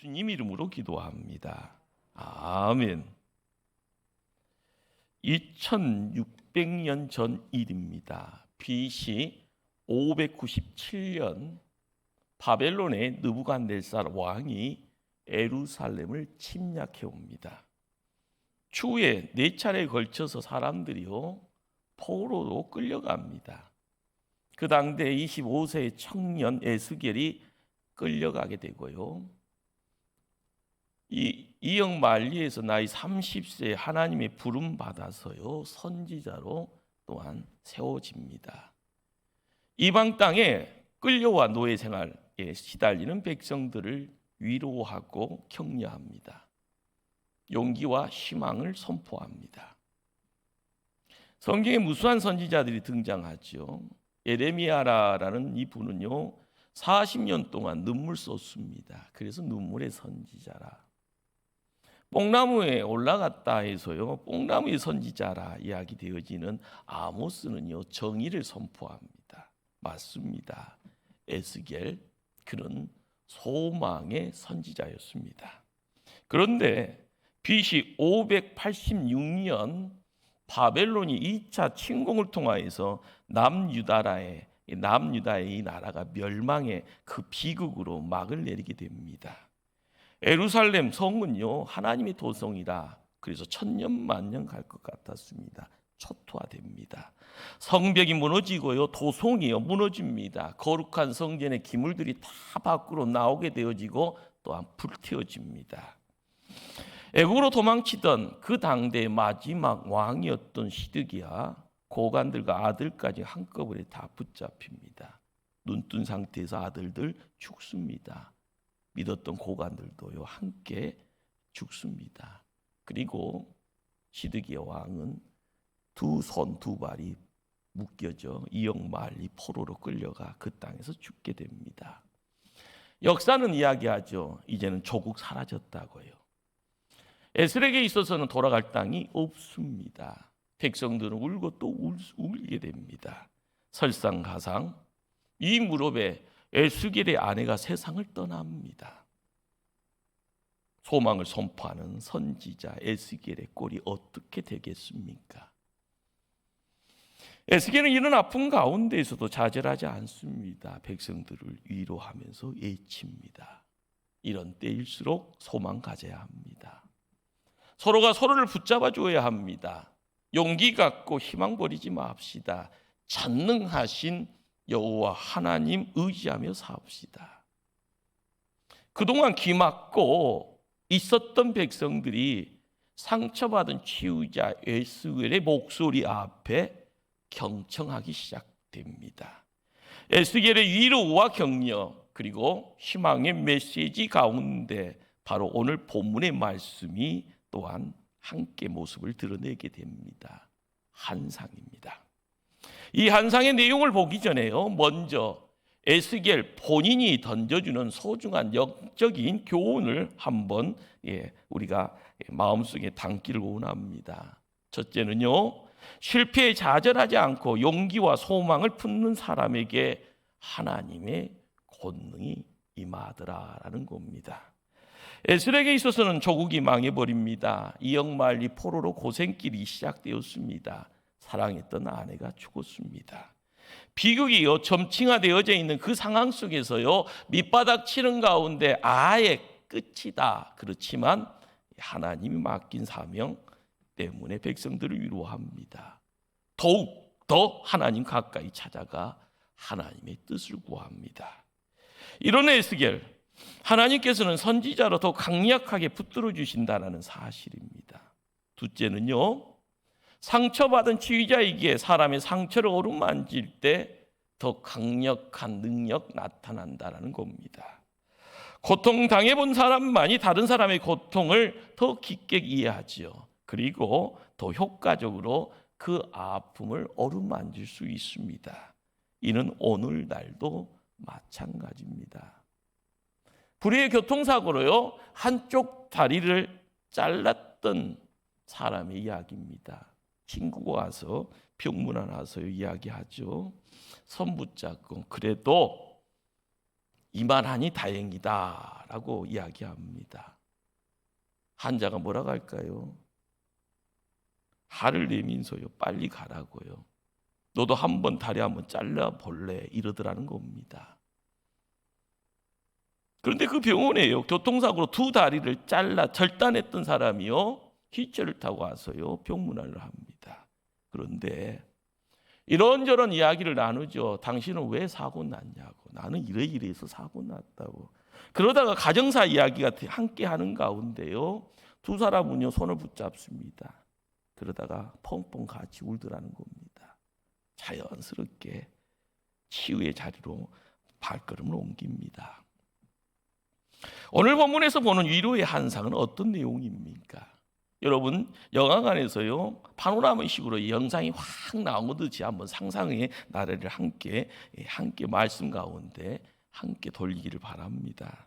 예수님 이름으로 기도합니다. 아멘. 2600년 전 일입니다. BC 597년 바벨론의 느부갓네살 왕이 에루살렘을 침략해 옵니다. 추후에 네 차례에 걸쳐서 사람들이요 포로로 끌려갑니다. 그 당대 25세의 청년 에스겔이 끌려가게 되고요. 이 이영 말리에서 나이 30세에 하나님의 부름 받아서요 선지자로 또한 세워집니다. 이방 땅에 끌려와 노예 생활에 시달리는 백성들을 위로하고 격려합니다. 용기와 희망을 선포합니다. 성경에 무수한 선지자들이 등장하죠. 에레미야라는 이 분은요 40년 동안 눈물 쏟습니다. 그래서 눈물의 선지자라. 뽕나무에 올라갔다 해서요 뽕나무의 선지자라 이야기 되어지는 아모스는요 정의를 선포합니다. 맞습니다. 에스겔 그는 소망의 선지자였습니다. 그런데 BC 586년 바벨론이 2차 침공을 통하여서 남유다라의 남유다의 이 나라가 멸망의 그 비극으로 막을 내리게 됩니다. 에루살렘 성은요 하나님의 도성이라 그래서 천년 만년 갈 것 같았습니다. 초토화됩니다. 성벽이 무너지고요 도성이요 무너집니다. 거룩한 성전의 기물들이 다 밖으로 나오게 되어지고 또한 불태워집니다. 애국으로 도망치던 그 당대의 마지막 왕이었던 시드기야 고관들과 아들까지 한꺼번에 다 붙잡힙니다. 눈뜬 상태에서 아들들 죽습니다. 믿었던 고관들도요 함께 죽습니다. 그리고 시드기야 왕은 두 손 두 발이 묶여져 이역말리 포로로 끌려가 그 땅에서 죽게 됩니다. 역사는 이야기하죠. 이제는 조국 사라졌다고요. 에스렉에 있어서는 돌아갈 땅이 없습니다. 백성들은 울고 또 울, 울게 됩니다. 설상가상 이 무렵에 에스겔의 아내가 세상을 떠납니다. 소망을 선포하는 선지자 에스겔의 꼴이 어떻게 되겠습니까? 에스겔은 이런 아픔 가운데에서도 좌절하지 않습니다. 백성들을 위로하면서 외칩니다. 이런 때일수록 소망 가져야 합니다. 서로가 서로를 붙잡아 줘야 합니다. 용기 갖고 희망 버리지 맙시다. 전능하신 여호와 하나님 의지하며 삽시다. 그동안 기막고 있었던 백성들이 상처받은 치유자 에스겔의 목소리 앞에 경청하기 시작됩니다. 에스겔의 위로와 격려 그리고 희망의 메시지 가운데 바로 오늘 본문의 말씀이 또한 함께 모습을 드러내게 됩니다. 한상입니다. 이 한상의 내용을 보기 전에요. 먼저 에스겔 본인이 던져주는 소중한 영적인 교훈을 한번 예, 우리가 마음속에 담기를 원합니다. 첫째는요. 실패에 좌절하지 않고 용기와 소망을 품는 사람에게 하나님의 권능이 임하더라라는 겁니다. 에스렉에 있어서는 조국이 망해버립니다. 이역말리 포로로 고생길이 시작되었습니다. 사랑했던 아내가 죽었습니다. 비극이요 점칭화되어져 있는 그 상황 속에서요 밑바닥 치는 가운데 아예 끝이다. 그렇지만 하나님이 맡긴 사명 때문에 백성들을 위로합니다. 더욱 더 하나님 가까이 찾아가 하나님의 뜻을 구합니다. 이런 에스겔 하나님께서는 선지자로 더 강력하게 붙들어 주신다는 사실입니다. 둘째는요. 상처받은 치유자이기에 사람의 상처를 어루만질 때 더 강력한 능력 나타난다라는 겁니다. 고통 당해본 사람만이 다른 사람의 고통을 더 깊게 이해하지요. 그리고 더 효과적으로 그 아픔을 어루만질 수 있습니다. 이는 오늘날도 마찬가지입니다. 불의의 교통사고로요 한쪽 다리를 잘랐던 사람의 이야기입니다. 친구가 와서 병문안 와서 이야기하죠. 선 붙잡고 그래도 이만하니 다행이다라고 이야기합니다. 한자가 뭐라고 할까요? 화를 내면서요 빨리 가라고요. 너도 한번 다리 한번 잘라 볼래 이러더라는 겁니다. 그런데 그 병원에요 교통사고로 두 다리를 잘라 절단했던 사람이요 휘체를 타고 와서요 병문안을 합니다. 그런데 이런저런 이야기를 나누죠. 당신은 왜 사고 났냐고. 나는 이러이러해서 사고 났다고. 그러다가 가정사 이야기가 함께 하는 가운데요. 두 사람은요 손을 붙잡습니다. 그러다가 펑펑 같이 울더라는 겁니다. 자연스럽게 치유의 자리로 발걸음을 옮깁니다. 오늘 본문에서 보는 위로의 한상은 어떤 내용입니까? 여러분 영화관에서요 파노라마식으로 영상이 확 나오듯이 한번 상상의 나래를 함께 함께 말씀 가운데 함께 돌리기를 바랍니다.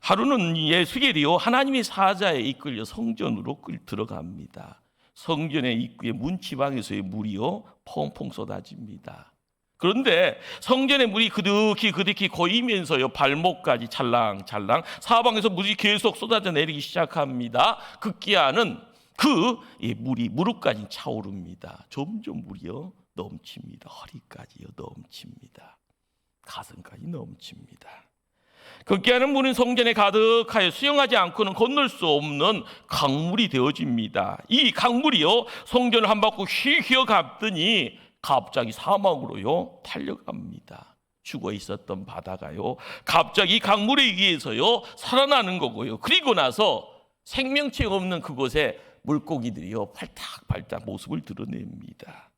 하루는 예수겔이요 하나님의 사자에 이끌려 성전으로 끌 들어갑니다. 성전의 입구에 문지방에서의 물이요 펑펑 쏟아집니다. 그런데 성전의 물이 그득히 그득히 고이면서요 발목까지 찰랑찰랑 사방에서 물이 계속 쏟아져 내리기 시작합니다. 급기야는 그 물이 무릎까지 차오릅니다. 점점 물이요 넘칩니다. 허리까지요 넘칩니다. 가슴까지 넘칩니다. 급기야는 물은 성전에 가득하여 수영하지 않고는 건널 수 없는 강물이 되어집니다. 이 강물이요 성전을 한 바퀴 휘휘어 갔더니 갑자기 사막으로요 달려갑니다. 죽어 있었던 바다가요 갑자기 강물에 의해서요 살아나는 거고요. 그리고 나서 생명체 없는 그곳에 물고기들이요 팔딱팔딱 모습을 드러냅니다.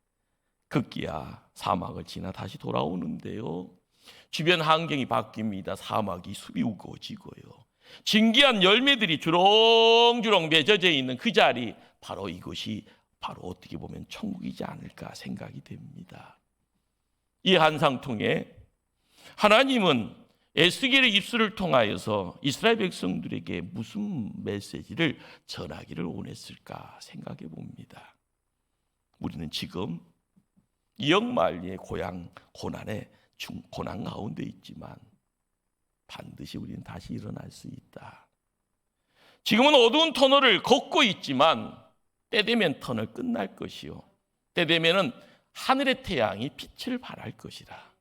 급기야 사막을 지나 다시 돌아오는데요. 주변 환경이 바뀝니다. 사막이 숲이 우거지고요. 진기한 열매들이 주렁주렁 맺어져 있는 그 자리 바로 이것이 바로 어떻게 보면 천국이지 않을까 생각이 됩니다. 이 한상 통해 하나님은 에스겔의 입술을 통하여서 이스라엘 백성들에게 무슨 메시지를 전하기를 원했을까 생각해 봅니다. 우리는 지금 이영말리의 고향 고난에 중 고난 가운데 있지만 반드시 우리는 다시 일어날 수 있다. 지금은 어두운 터널을 걷고 있지만 때 되면 터널 끝날 것이요. 때 되면은 하늘의 태양이 빛을 발할 것이라.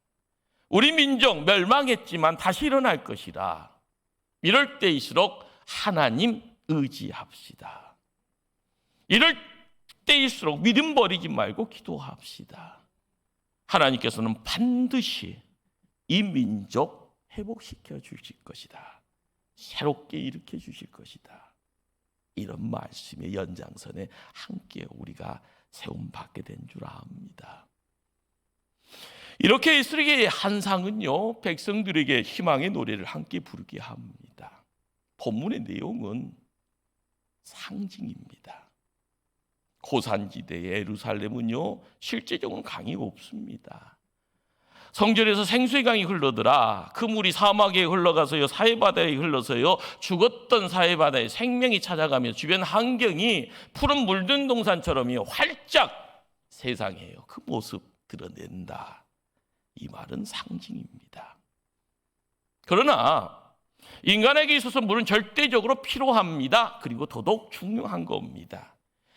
우리 민족 멸망했지만 다시 일어날 것이라. 이럴 때일수록 하나님 의지합시다. 이럴 때일수록 믿음 버리지 말고 기도합시다. 하나님께서는 반드시 이 민족 회복시켜 주실 것이다. 새롭게 일으켜 주실 것이다. 이런 말씀의 연장선에 함께 우리가 세움 받게 된 줄 압니다. 이렇게 이스라엘의 한상은요 백성들에게 희망의 노래를 함께 부르게 합니다. 본문의 내용은 상징입니다. 고산지대의 에루살렘은요 실제적으로 강이 없습니다. 성전에서 생수의 강이 흘러더라. 그 물이 사막에 흘러가서요, 사해바다에 흘러서요, 죽었던 사해바다에 생명이 찾아가며 주변 환경이 푸른 물든 동산처럼요, 활짝 세상에요. 그 모습 드러낸다. 이 말은 상징입니다. 그러나 인간에게 있어서 물은 절대적으로 필요합니다. 그리고 더더욱 중요한 겁니다.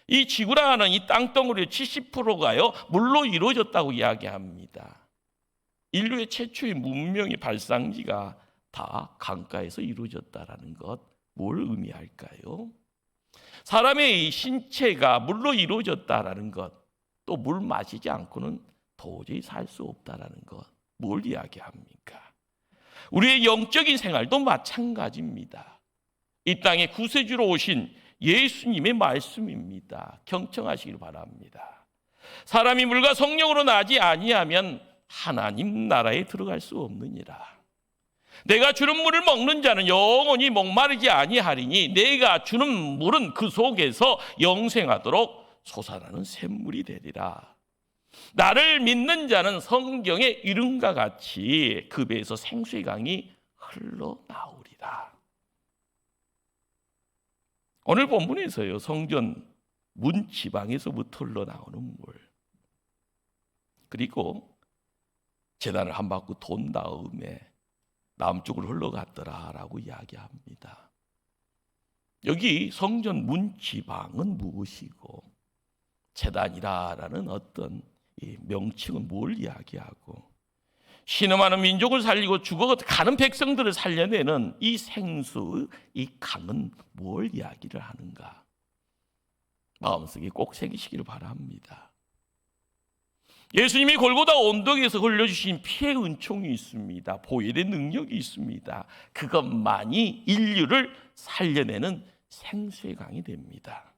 이 지구라는 이 땅덩어리의 70%가요, 물로 이루어졌다고 이야기합니다. 인류의 최초의 문명의 발상지가 다 강가에서 이루어졌다라는 것, 뭘 의미할까요? 사람의 신체가 물로 이루어졌다라는 것, 또 물 마시지 않고는 도저히 살 수 없다라는 것, 뭘 이야기합니까? 우리의 영적인 생활도 마찬가지입니다. 이 땅에 구세주로 오신 예수님의 말씀입니다. 경청하시길 바랍니다. 사람이 물과 성령으로 나지 아니하면 하나님 나라에 들어갈 수 없느니라. 내가 주는 물을 먹는 자는 영원히 목마르지 아니하리니 내가 주는 물은 그 속에서 영생하도록 솟아나는 샘물이 되리라. 나를 믿는 자는 성경의 이름과 같이 그 배에서 생수의 강이 흘러나오리라. 오늘 본문에서요 성전 문 지방에서부터 흘러나오는 물 그리고 재단을 한 바퀴 돈 다음에 남쪽으로 흘러갔더라라고 이야기합니다. 여기 성전 문 지방은 무엇이고 재단이라라는 어떤 이 명칭은 뭘 이야기하고 신음하는 민족을 살리고 죽어가는 백성들을 살려내는 이 생수, 이 강은 뭘 이야기를 하는가? 마음속에 꼭 새기시기를 바랍니다. 예수님이 골고다 언덕에서 흘려주신 피의 은총이 있습니다. 보혈의 능력이 있습니다. 그것만이 인류를 살려내는 생수의 강이 됩니다.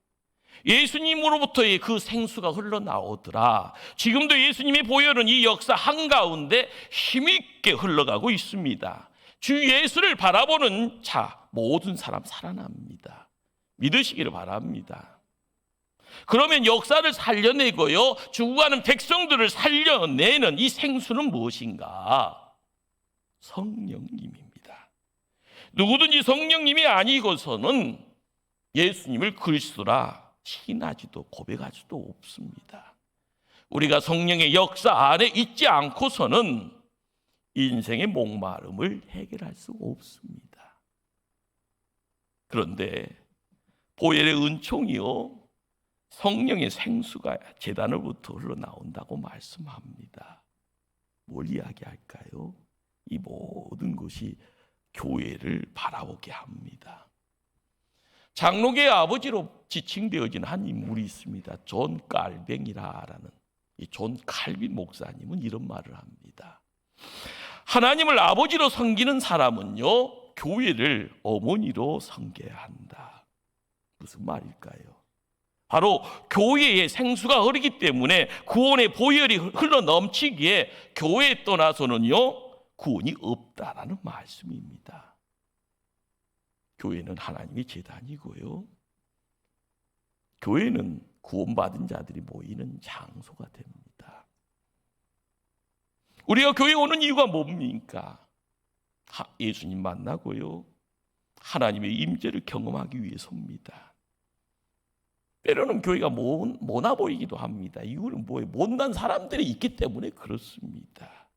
예수님으로부터의 그 생수가 흘러나오더라. 지금도 예수님의 보혈은 이 역사 한가운데 힘있게 흘러가고 있습니다. 주 예수를 바라보는 자, 모든 사람 살아납니다. 믿으시기를 바랍니다. 그러면 역사를 살려내고요. 죽어가는 백성들을 살려내는 이 생수는 무엇인가? 성령님입니다. 누구든지 성령님이 아니고서는 예수님을 그리스도라 신하지도 고백하지도 없습니다. 우리가 성령의 역사 안에 있지 않고서는 인생의 목마름을 해결할 수 없습니다. 그런데 보혈의 은총이요 성령의 생수가 재단으로부터 흘러나온다고 말씀합니다. 뭘 이야기할까요? 이 모든 것이 교회를 바라보게 합니다. 장로계의 아버지로 지칭되어진 한 인물이 있습니다. 존 깔뱅이라라는 이 존 칼빈 목사님은 이런 말을 합니다. 하나님을 아버지로 섬기는 사람은요 교회를 어머니로 섬겨야 한다. 무슨 말일까요? 바로 교회의 생수가 흐르기 때문에 구원의 보혈이 흘러 넘치기에 교회에 떠나서는요 구원이 없다라는 말씀입니다. 교회는 하나님의 재단이고요. 교회는 구원받은 자들이 모이는 장소가 됩니다. 우리가 교회 오는 이유가 뭡니까? 예수님 만나고요. 하나님의 임재를 경험하기 위해서입니다. 때로는 교회가 못, 모나 보이기도 합니다. 이유는 뭐예요? 못난 사람들이 있기 때문에 그렇습니다.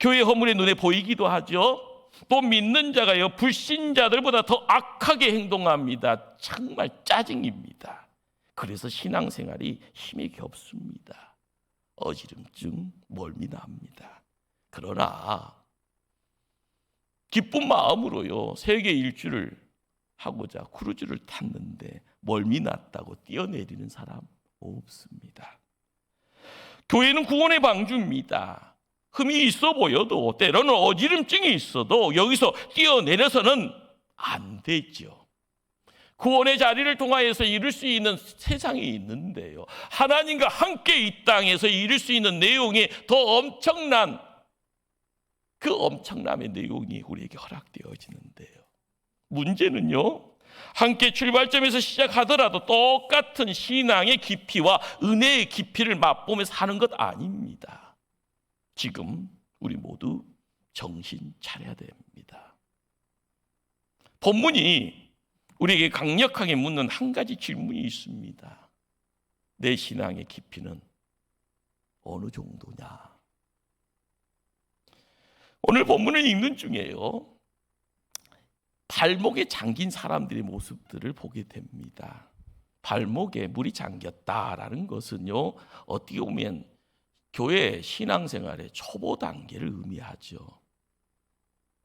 교회 허물의 눈에 보이기도 하죠. 또 믿는 자가요 불신자들보다 더 악하게 행동합니다. 정말 짜증입니다. 그래서 신앙생활이 힘이 겹습니다. 어지럼증 멀미 납니다. 그러나 기쁜 마음으로요 세계 일주를 하고자 크루즈를 탔는데 멀미 났다고 뛰어내리는 사람 없습니다. 교회는 구원의 방주입니다. 흠이 있어 보여도 때로는 어지럼증이 있어도 여기서 뛰어내려서는 안 되죠. 구원의 자리를 통하여서 이룰 수 있는 세상이 있는데요. 하나님과 함께 이 땅에서 이룰 수 있는 내용이 더 엄청난 그 엄청남의 내용이 우리에게 허락되어지는데요. 문제는요. 함께 출발점에서 시작하더라도 똑같은 신앙의 깊이와 은혜의 깊이를 맛보며 사는 것 아닙니다. 지금 우리 모두 정신 차려야 됩니다. 본문이 우리에게 강력하게 묻는 한 가지 질문이 있습니다. 내 신앙의 깊이는 어느 정도냐? 오늘 본문을 읽는 중에요. 발목에 잠긴 사람들의 모습들을 보게 됩니다. 발목에 물이 잠겼다라는 것은요, 어떻게 보면 교회 신앙생활의 초보 단계를 의미하죠.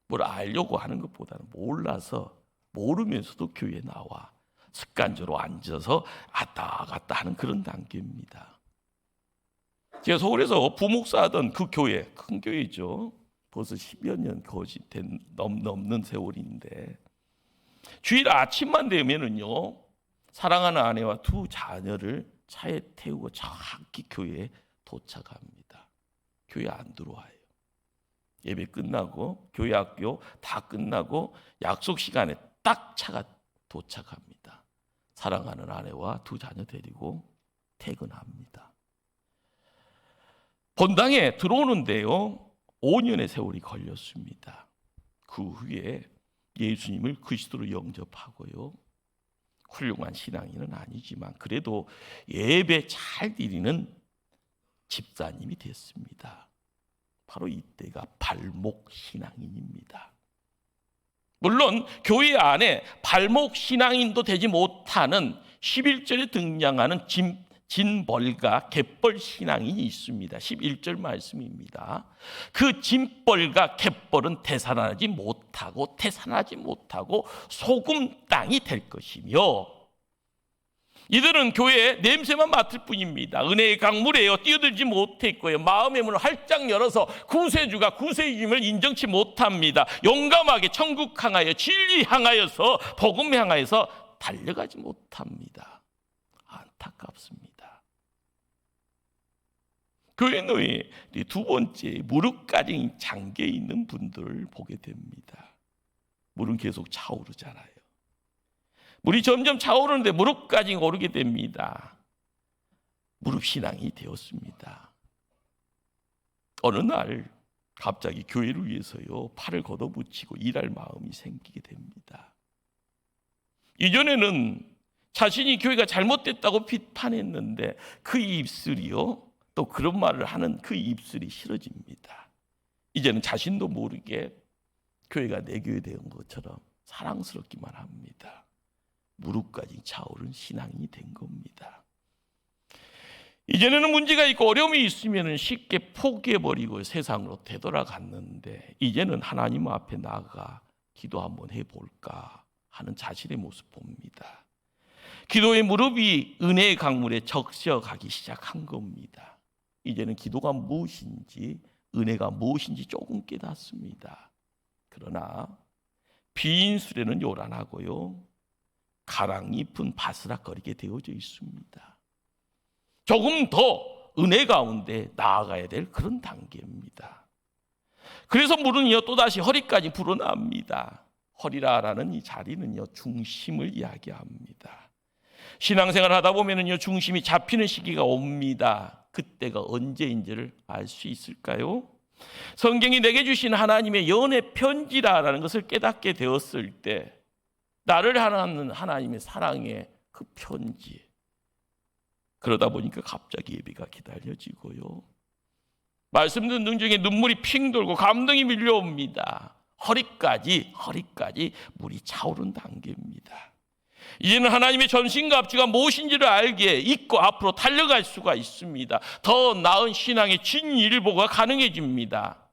뭘 알려고 하는 것보다는 몰라서 모르면서도 교회에 나와 습관적으로 앉아서 왔다 갔다 하는 그런 단계입니다. 제가 서울에서 부목사 하던 그 교회, 큰 교회죠. 벌써 10여 년 거짓 된 넘, 넘는 세월인데 주일 아침만 되면은요 사랑하는 아내와 두 자녀를 차에 태우고 정확히 교회에 도착합니다. 교회 안 들어와요. 예배 끝나고 교회 학교 다 끝나고 약속 시간에 딱 차가 도착합니다. 사랑하는 아내와 두 자녀 데리고 퇴근합니다. 본당에 들어오는데요. 5년의 세월이 걸렸습니다. 그 후에 예수님을 그리스도로 영접하고요. 훌륭한 신앙인은 아니지만 그래도 예배 잘 드리는 집사님이 됐습니다. 바로 이때가 발목 신앙인입니다. 물론 교회 안에 발목 신앙인도 되지 못하는 11절에 등장하는 진, 진벌과 갯벌 신앙인이 있습니다. 11절 말씀입니다. 그 진벌과 갯벌은 태산하지 못하고 태산하지 못하고 소금 땅이 될 것이며 이들은 교회에 냄새만 맡을 뿐입니다. 은혜의 강물에요. 뛰어들지 못했고요. 마음의 문을 활짝 열어서 구세주가 구세주임을 인정치 못합니다. 용감하게 천국 향하여 진리 향하여서 복음 향하여서 달려가지 못합니다. 안타깝습니다. 교회 노예 두 번째 무릎까지 잠겨 있는 분들을 보게 됩니다. 물은 계속 차오르잖아요. 물이 점점 차오르는데 무릎까지 오르게 됩니다. 무릎 신앙이 되었습니다. 어느 날 갑자기 교회를 위해서요 팔을 걷어붙이고 일할 마음이 생기게 됩니다. 이전에는 자신이 교회가 잘못됐다고 비판했는데 그 입술이요 또 그런 말을 하는 그 입술이 싫어집니다. 이제는 자신도 모르게 교회가 내 교회 된 것처럼 사랑스럽기만 합니다. 무릎까지 차오른 신앙이 된 겁니다. 이전에는 문제가 있고 어려움이 있으면 쉽게 포기해버리고 세상으로 되돌아갔는데 이제는 하나님 앞에 나가 기도 한번 해볼까 하는 자신의 모습 봅니다. 기도의 무릎이 은혜의 강물에 적셔가기 시작한 겁니다. 이제는 기도가 무엇인지 은혜가 무엇인지 조금 깨닫습니다. 그러나 비인술에는 요란하고요. 가랑잎은 바스락거리게 되어져 있습니다. 조금 더 은혜 가운데 나아가야 될 그런 단계입니다. 그래서 물은요 또다시 허리까지 불어납니다. 허리라라는 이 자리는요 중심을 이야기합니다. 신앙생활 하다 보면은요 중심이 잡히는 시기가 옵니다. 그때가 언제인지를 알 수 있을까요? 성경이 내게 주신 하나님의 연애 편지라라는 것을 깨닫게 되었을 때 나를 하나는 하나님의 사랑의 그 편지. 그러다 보니까 갑자기 예배가 기다려지고요. 말씀 듣는 중에 눈물이 핑 돌고 감동이 밀려옵니다. 허리까지 허리까지 물이 차오른 단계입니다. 이제는 하나님의 전신갑주가 무엇인지를 알기에 잊고 앞으로 달려갈 수가 있습니다. 더 나은 신앙의 진일보가 가능해집니다.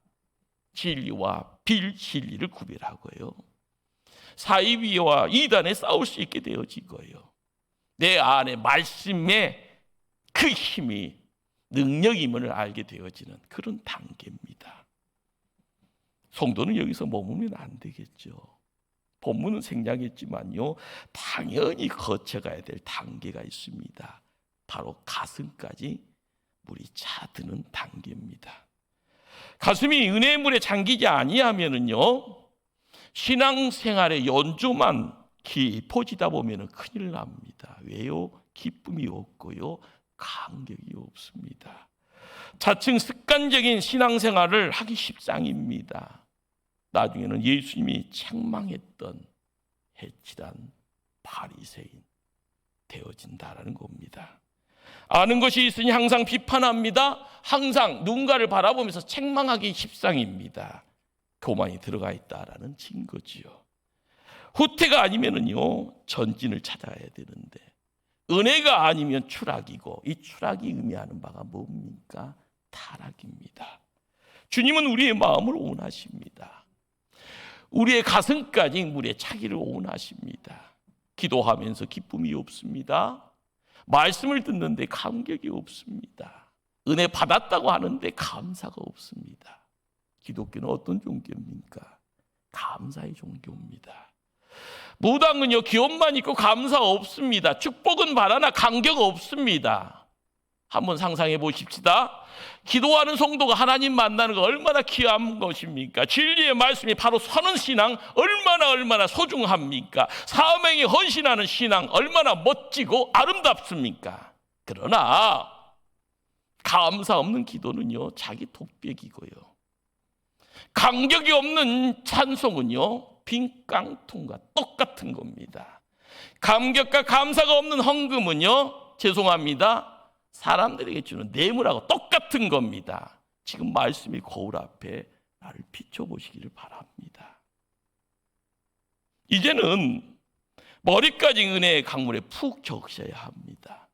진리와 빌진리를 구별하고요. 사이비와 이단에 싸울 수 있게 되어지고요. 내 안에 말씀의 그 힘이 능력임을 알게 되어지는 그런 단계입니다. 성도는 여기서 머무면 안 되겠죠. 본문은 생략했지만요, 당연히 거쳐가야 될 단계가 있습니다. 바로 가슴까지 물이 차드는 단계입니다. 가슴이 은혜의 물에 잠기지 아니하면은요, 신앙생활의 연주만 깊어지다 보면 큰일 납니다. 왜요? 기쁨이 없고요. 감격이 없습니다. 자칭 습관적인 신앙생활을 하기 십상입니다. 나중에는 예수님이 책망했던 해치란 바리새인 되어진다라는 겁니다. 아는 것이 있으니 항상 비판합니다. 항상 누군가를 바라보면서 책망하기 십상입니다. 교만이 들어가 있다라는 증거지요. 후퇴가 아니면은요 전진을 찾아야 되는데 은혜가 아니면 추락이고 이 추락이 의미하는 바가 뭡니까? 타락입니다. 주님은 우리의 마음을 원하십니다. 우리의 가슴까지 물에 차기를 원하십니다. 기도하면서 기쁨이 없습니다. 말씀을 듣는데 감격이 없습니다. 은혜 받았다고 하는데 감사가 없습니다. 기독교는 어떤 종교입니까? 감사의 종교입니다. 무당은요 기업만 있고 감사 없습니다. 축복은 바라나 감격 없습니다. 한번 상상해 보십시다. 기도하는 성도가 하나님 만나는 거 얼마나 귀한 것입니까? 진리의 말씀이 바로 서는 신앙 얼마나 얼마나 소중합니까? 사명이 헌신하는 신앙 얼마나 멋지고 아름답습니까? 그러나 감사 없는 기도는요 자기 독백이고요. 간격이 없는 찬송은요, 빈 깡통과 똑같은 겁니다. 감격과 감사가 없는 헌금은요, 죄송합니다. 사람들에게 주는 뇌물하고 똑같은 겁니다. 지금 말씀이 거울 앞에 나를 비춰보시기를 바랍니다. 이제는 머리까지 은혜의 강물에 푹 적셔야 합니다.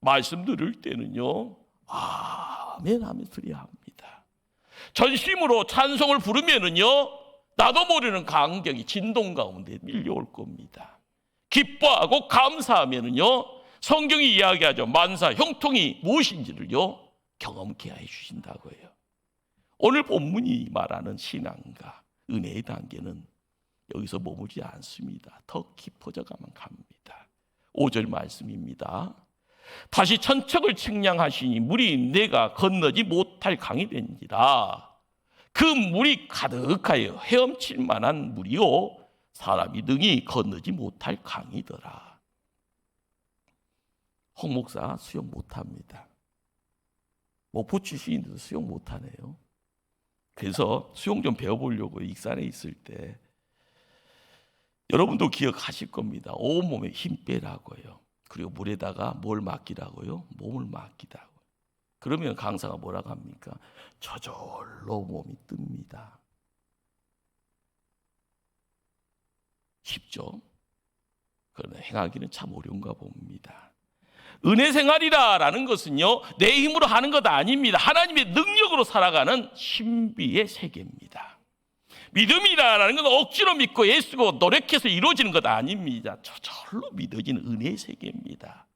말씀 들을 때는요, 아멘 하며 들어야 합니다. 전심으로 찬송을 부르면은요, 나도 모르는 감격이 진동 가운데 밀려올 겁니다. 기뻐하고 감사하면은요, 성경이 이야기하죠. 만사, 형통이 무엇인지를요, 경험케 해 주신다고요. 오늘 본문이 말하는 신앙과 은혜의 단계는 여기서 머물지 않습니다. 더 깊어져가만 갑니다. 5절 말씀입니다. 다시 천척을 측량하시니 물이 내가 건너지 못할 강이 된지라 그 물이 가득하여 헤엄칠 만한 물이요 사람이 능히 건너지 못할 강이더라. 홍 목사 수영 못합니다. 목포 출신인데도 수영 못하네요. 그래서 수영 좀 배워보려고 익산에 있을 때 여러분도 기억하실 겁니다. 온몸에 힘 빼라고요. 그리고 물에다가 뭘 맡기라고요? 몸을 맡기다고. 그러면 강사가 뭐라고 합니까? 저절로 몸이 뜹니다. 쉽죠? 그러나 행하기는 참 어려운가 봅니다. 은혜 생활이라라는 것은요, 내 힘으로 하는 것 아닙니다. 하나님의 능력으로 살아가는 신비의 세계입니다. 믿음이라는 건 억지로 믿고 예수고 노력해서 이루어지는 것 아닙니다. 저절로 믿어지는 은혜의 세계입니다.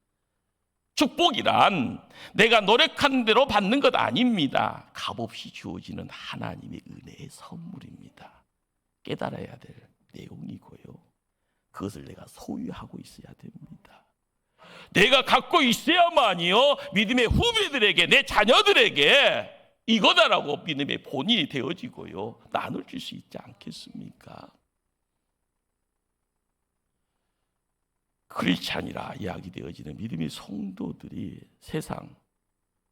축복이란 내가 노력한 대로 받는 것 아닙니다. 값없이 주어지는 하나님의 은혜의 선물입니다. 깨달아야 될 내용이고요. 그것을 내가 소유하고 있어야 됩니다. 내가 갖고 있어야만이요. 믿음의 후배들에게, 내 자녀들에게 이거다라고 믿음의 본인이 되어지고요. 나눌 줄 수 있지 않겠습니까? 크리스찬이라 이야기 되어지는 믿음의 성도들이 세상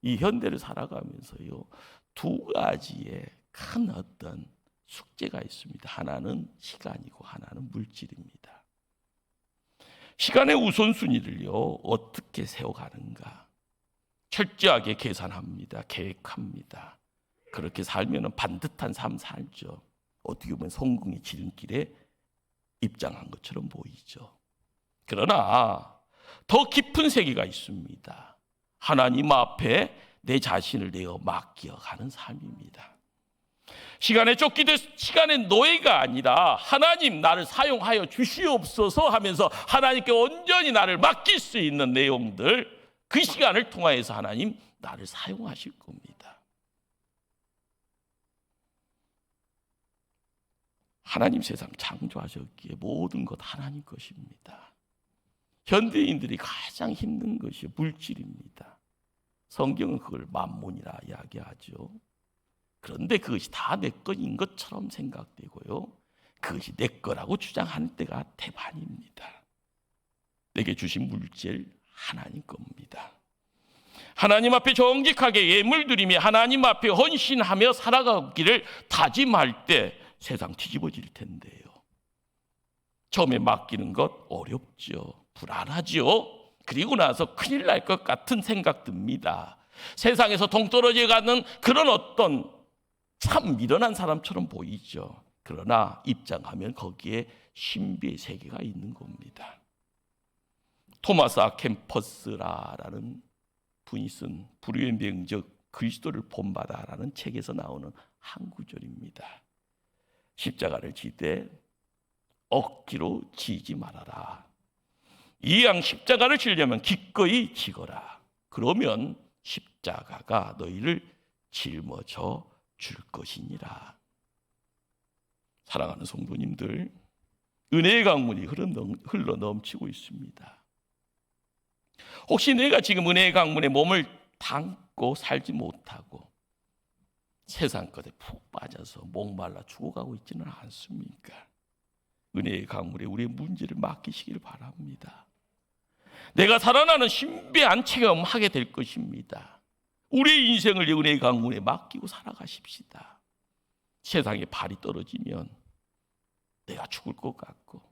이 현대를 살아가면서요 두 가지의 큰 어떤 숙제가 있습니다. 하나는 시간이고 하나는 물질입니다. 시간의 우선순위를요 어떻게 세워가는가 철저하게 계산합니다. 계획합니다. 그렇게 살면 반듯한 삶 살죠. 어떻게 보면 성공의 지름길에 입장한 것처럼 보이죠. 그러나 더 깊은 세계가 있습니다. 하나님 앞에 내 자신을 내어 맡겨 가는 삶입니다. 시간에 쫓기듯 시간의 노예가 아니라 하나님 나를 사용하여 주시옵소서 하면서 하나님께 온전히 나를 맡길 수 있는 내용들 그 시간을 통하여서 하나님 나를 사용하실 겁니다. 하나님 세상 창조하셨기에 모든 것 하나님 것입니다. 현대인들이 가장 힘든 것이 물질입니다. 성경은 그걸 만몬이라 이야기하죠. 그런데 그것이 다 내 것인 것처럼 생각되고요. 그것이 내 거라고 주장하는 때가 대반입니다. 내게 주신 물질 하나님 겁니다. 하나님 앞에 정직하게 예물 드리며 하나님 앞에 헌신하며 살아가기를 다짐할 때 세상 뒤집어질 텐데요. 처음에 맡기는 것 어렵죠. 불안하지요. 그리고 나서 큰일 날 것 같은 생각 듭니다. 세상에서 동떨어져 가는 그런 어떤 참 미련한 사람처럼 보이죠. 그러나 입장하면 거기에 신비의 세계가 있는 겁니다. 토마스 아캠퍼스라라는 분이 쓴 불의의 명적 그리스도를 본받아라는 책에서 나오는 한 구절입니다. 십자가를 지되 억지로 지지 말아라. 이양 십자가를 지려면 기꺼이 지거라. 그러면 십자가가 너희를 짊어져 줄 것이니라. 사랑하는 성도님들, 은혜의 강물이 흘러 넘치고 있습니다. 혹시 내가 지금 은혜의 강물에 몸을 담고 살지 못하고 세상 것에 푹 빠져서 목말라 죽어가고 있지는 않습니까? 은혜의 강물에 우리의 문제를 맡기시기를 바랍니다. 내가 살아나는 신비한 체험하게 될 것입니다. 우리의 인생을 은혜의 강물에 맡기고 살아가십시다. 세상에 발이 떨어지면 내가 죽을 것 같고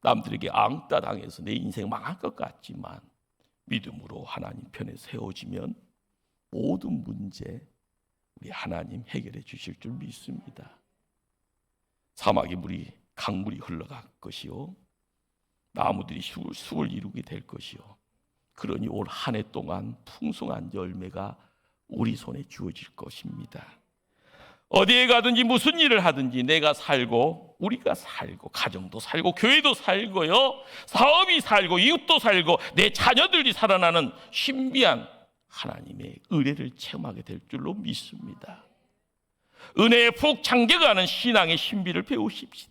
남들에게 앙따 당해서 내 인생 망할 것 같지만 믿음으로 하나님 편에 세워지면 모든 문제 우리 하나님 해결해 주실 줄 믿습니다. 사막의 물이 강물이 흘러갈 것이요 나무들이 숲을, 숲을 이루게 될 것이요 그러니 올 한 해 동안 풍성한 열매가 우리 손에 주어질 것입니다. 어디에 가든지 무슨 일을 하든지 내가 살고 우리가 살고 가정도 살고 교회도 살고요 사업이 살고 이웃도 살고 내 자녀들이 살아나는 신비한 하나님의 은혜를 체험하게 될 줄로 믿습니다. 은혜에 푹 잠겨가는 신앙의 신비를 배우십시다.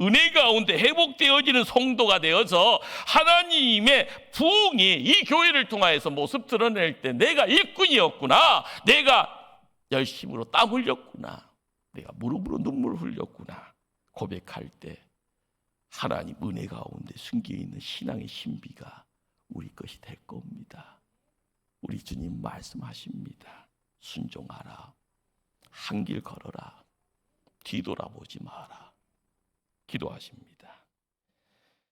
은혜 가운데 회복되어지는 성도가 되어서 하나님의 부흥이 이 교회를 통하여서 모습 드러낼 때 내가 일꾼이었구나. 내가 열심으로 땀 흘렸구나. 내가 무릎으로 눈물을 흘렸구나. 고백할 때 하나님 은혜 가운데 숨겨 있는 신앙의 신비가 우리 것이 될 겁니다. 우리 주님 말씀하십니다. 순종하라. 한 길 걸어라. 뒤돌아보지 마라. 기도하십니다.